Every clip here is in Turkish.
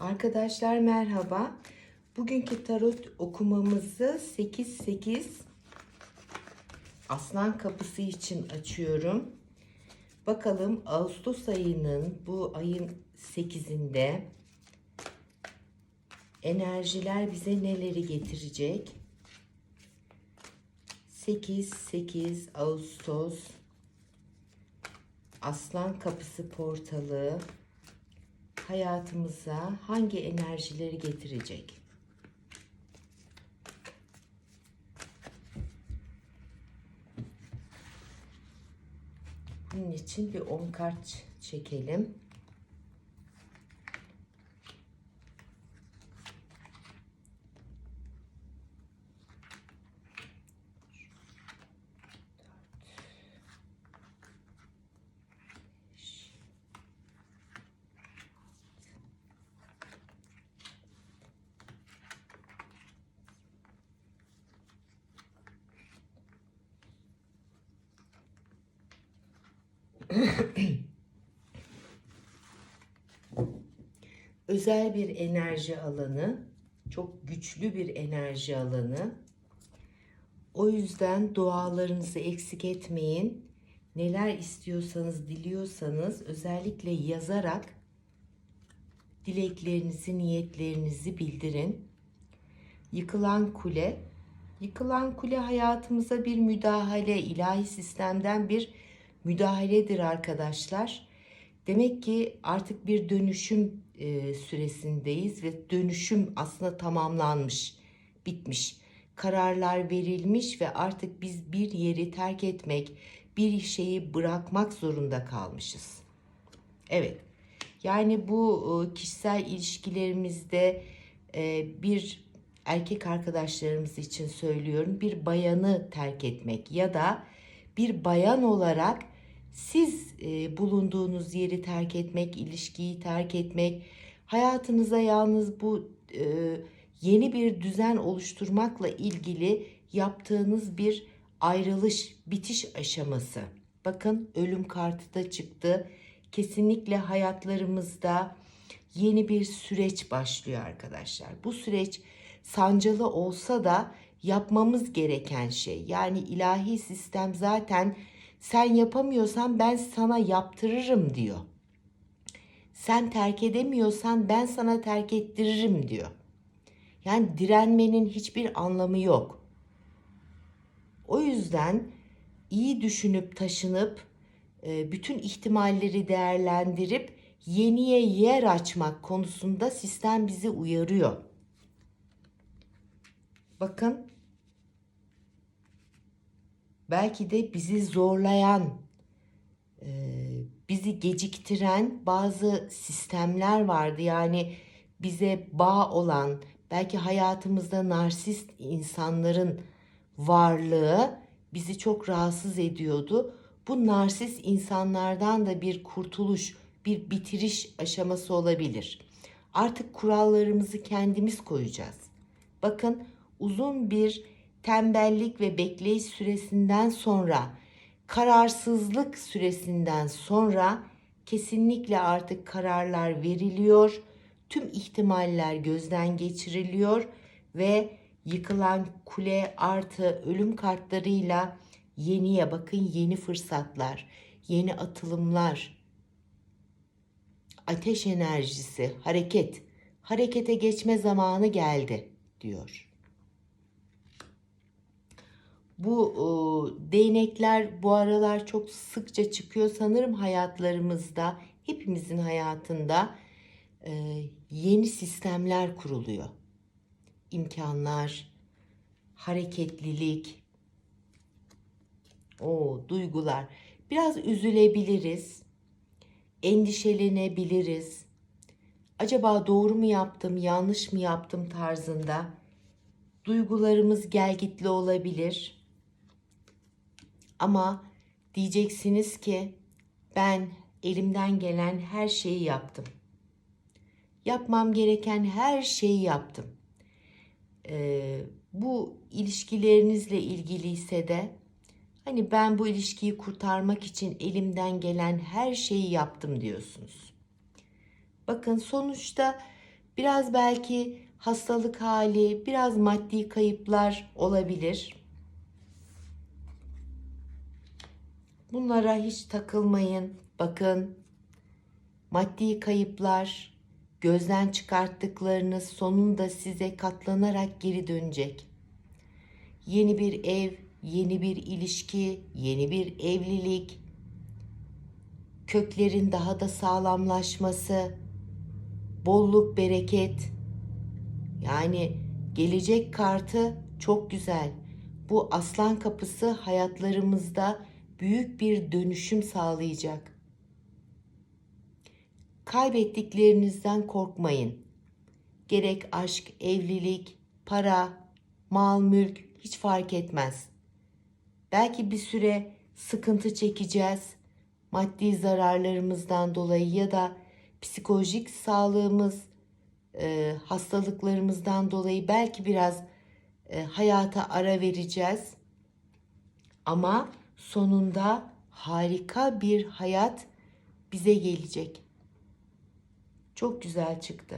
Arkadaşlar merhaba. Bugünkü tarot okumamızı 8-8 Aslan Kapısı için açıyorum. Bakalım Ağustos ayının bu ayın 8'inde enerjiler bize neleri getirecek? 8-8 Ağustos Aslan Kapısı portalı hayatımıza hangi enerjileri getirecek? Bunun için bir 10 kart çekelim. özel bir enerji alanı, çok güçlü bir enerji alanı. O yüzden dualarınızı eksik etmeyin. Neler istiyorsanız, diliyorsanız özellikle yazarak dileklerinizi, niyetlerinizi bildirin. Yıkılan kule, yıkılan kule hayatımıza bir müdahale, ilahi sistemden bir müdahaledir arkadaşlar. Demek ki artık bir dönüşüm e, süresindeyiz ve dönüşüm aslında tamamlanmış, bitmiş. Kararlar verilmiş ve artık biz bir yeri terk etmek, bir şeyi bırakmak zorunda kalmışız. Evet. Yani bu e, kişisel ilişkilerimizde e, bir erkek arkadaşlarımız için söylüyorum. Bir bayanı terk etmek ya da bir bayan olarak siz e, bulunduğunuz yeri terk etmek, ilişkiyi terk etmek, hayatınıza yalnız bu e, yeni bir düzen oluşturmakla ilgili yaptığınız bir ayrılış, bitiş aşaması. Bakın ölüm kartı da çıktı. Kesinlikle hayatlarımızda yeni bir süreç başlıyor arkadaşlar. Bu süreç sancılı olsa da yapmamız gereken şey. Yani ilahi sistem zaten sen yapamıyorsan ben sana yaptırırım diyor. Sen terk edemiyorsan ben sana terk ettiririm diyor. Yani direnmenin hiçbir anlamı yok. O yüzden iyi düşünüp taşınıp e, bütün ihtimalleri değerlendirip yeniye yer açmak konusunda sistem bizi uyarıyor. Bakın belki de bizi zorlayan, e, bizi geciktiren bazı sistemler vardı. Yani bize bağ olan, belki hayatımızda narsist insanların varlığı bizi çok rahatsız ediyordu. Bu narsist insanlardan da bir kurtuluş, bir bitiriş aşaması olabilir. Artık kurallarımızı kendimiz koyacağız. Bakın uzun bir tembellik ve bekleyiş süresinden sonra, kararsızlık süresinden sonra kesinlikle artık kararlar veriliyor. Tüm ihtimaller gözden geçiriliyor ve yıkılan kule artı ölüm kartlarıyla yeniye bakın yeni fırsatlar, yeni atılımlar, ateş enerjisi, hareket, harekete geçme zamanı geldi diyor. Bu e, değnekler bu aralar çok sıkça çıkıyor sanırım hayatlarımızda, hepimizin hayatında e, yeni sistemler kuruluyor. İmkanlar, hareketlilik, o duygular. Biraz üzülebiliriz, endişelenebiliriz. Acaba doğru mu yaptım, yanlış mı yaptım tarzında duygularımız gelgitli olabilir. Ama diyeceksiniz ki ben elimden gelen her şeyi yaptım. Yapmam gereken her şeyi yaptım. Ee, bu ilişkilerinizle ilgiliyse de hani ben bu ilişkiyi kurtarmak için elimden gelen her şeyi yaptım diyorsunuz. Bakın sonuçta Biraz belki hastalık hali, biraz maddi kayıplar olabilir. Bunlara hiç takılmayın. Bakın maddi kayıplar, gözden çıkarttıklarınız sonunda size katlanarak geri dönecek. Yeni bir ev, yeni bir ilişki, yeni bir evlilik, köklerin daha da sağlamlaşması, bolluk, bereket. Yani gelecek kartı çok güzel. Bu aslan kapısı hayatlarımızda büyük bir dönüşüm sağlayacak. Kaybettiklerinizden korkmayın. Gerek aşk, evlilik, para, mal, mülk hiç fark etmez. Belki bir süre sıkıntı çekeceğiz. Maddi zararlarımızdan dolayı ya da psikolojik sağlığımız, e, hastalıklarımızdan dolayı belki biraz e, hayata ara vereceğiz. Ama sonunda harika bir hayat bize gelecek. Çok güzel çıktı.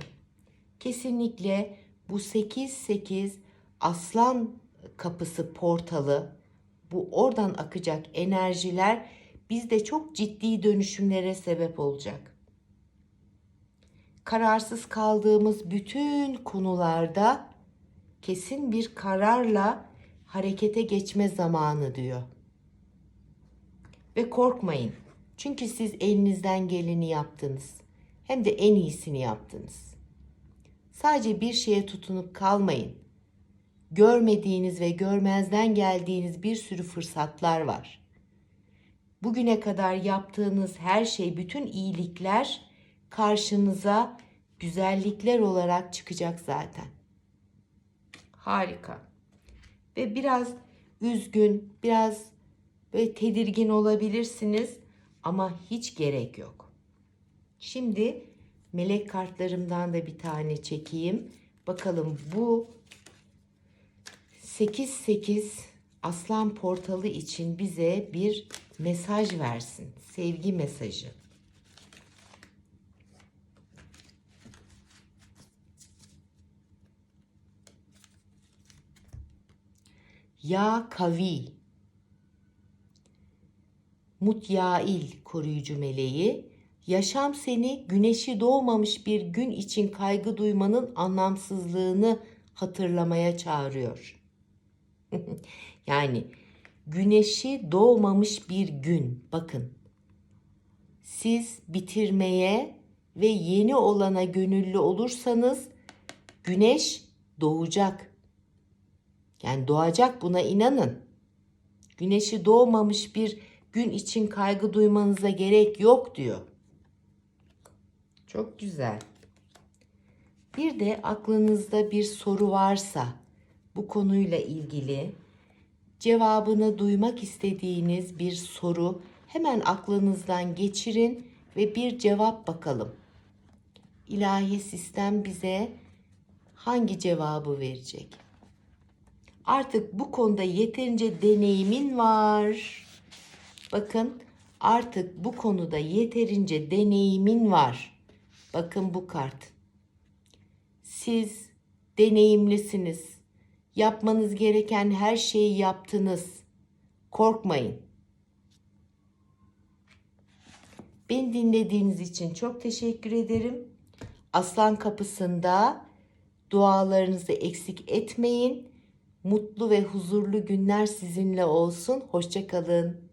Kesinlikle bu 8-8 aslan kapısı portalı bu oradan akacak enerjiler bizde çok ciddi dönüşümlere sebep olacak. Kararsız kaldığımız bütün konularda kesin bir kararla harekete geçme zamanı diyor. Ve korkmayın. Çünkü siz elinizden geleni yaptınız. Hem de en iyisini yaptınız. Sadece bir şeye tutunup kalmayın. Görmediğiniz ve görmezden geldiğiniz bir sürü fırsatlar var. Bugüne kadar yaptığınız her şey, bütün iyilikler karşınıza güzellikler olarak çıkacak zaten. Harika. Ve biraz üzgün, biraz böyle tedirgin olabilirsiniz ama hiç gerek yok. Şimdi melek kartlarımdan da bir tane çekeyim. Bakalım bu 8-8 aslan portalı için bize bir mesaj versin. Sevgi mesajı. Ya Kavi Mutyail koruyucu meleği yaşam seni güneşi doğmamış bir gün için kaygı duymanın anlamsızlığını hatırlamaya çağırıyor. yani güneşi doğmamış bir gün bakın. Siz bitirmeye ve yeni olana gönüllü olursanız güneş doğacak. Yani doğacak buna inanın. Güneşi doğmamış bir gün için kaygı duymanıza gerek yok diyor. Çok güzel. Bir de aklınızda bir soru varsa bu konuyla ilgili cevabını duymak istediğiniz bir soru hemen aklınızdan geçirin ve bir cevap bakalım. İlahi sistem bize hangi cevabı verecek? Artık bu konuda yeterince deneyimin var. Bakın artık bu konuda yeterince deneyimin var. Bakın bu kart. Siz deneyimlisiniz. Yapmanız gereken her şeyi yaptınız. Korkmayın. Beni dinlediğiniz için çok teşekkür ederim. Aslan kapısında dualarınızı eksik etmeyin. Mutlu ve huzurlu günler sizinle olsun. Hoşçakalın.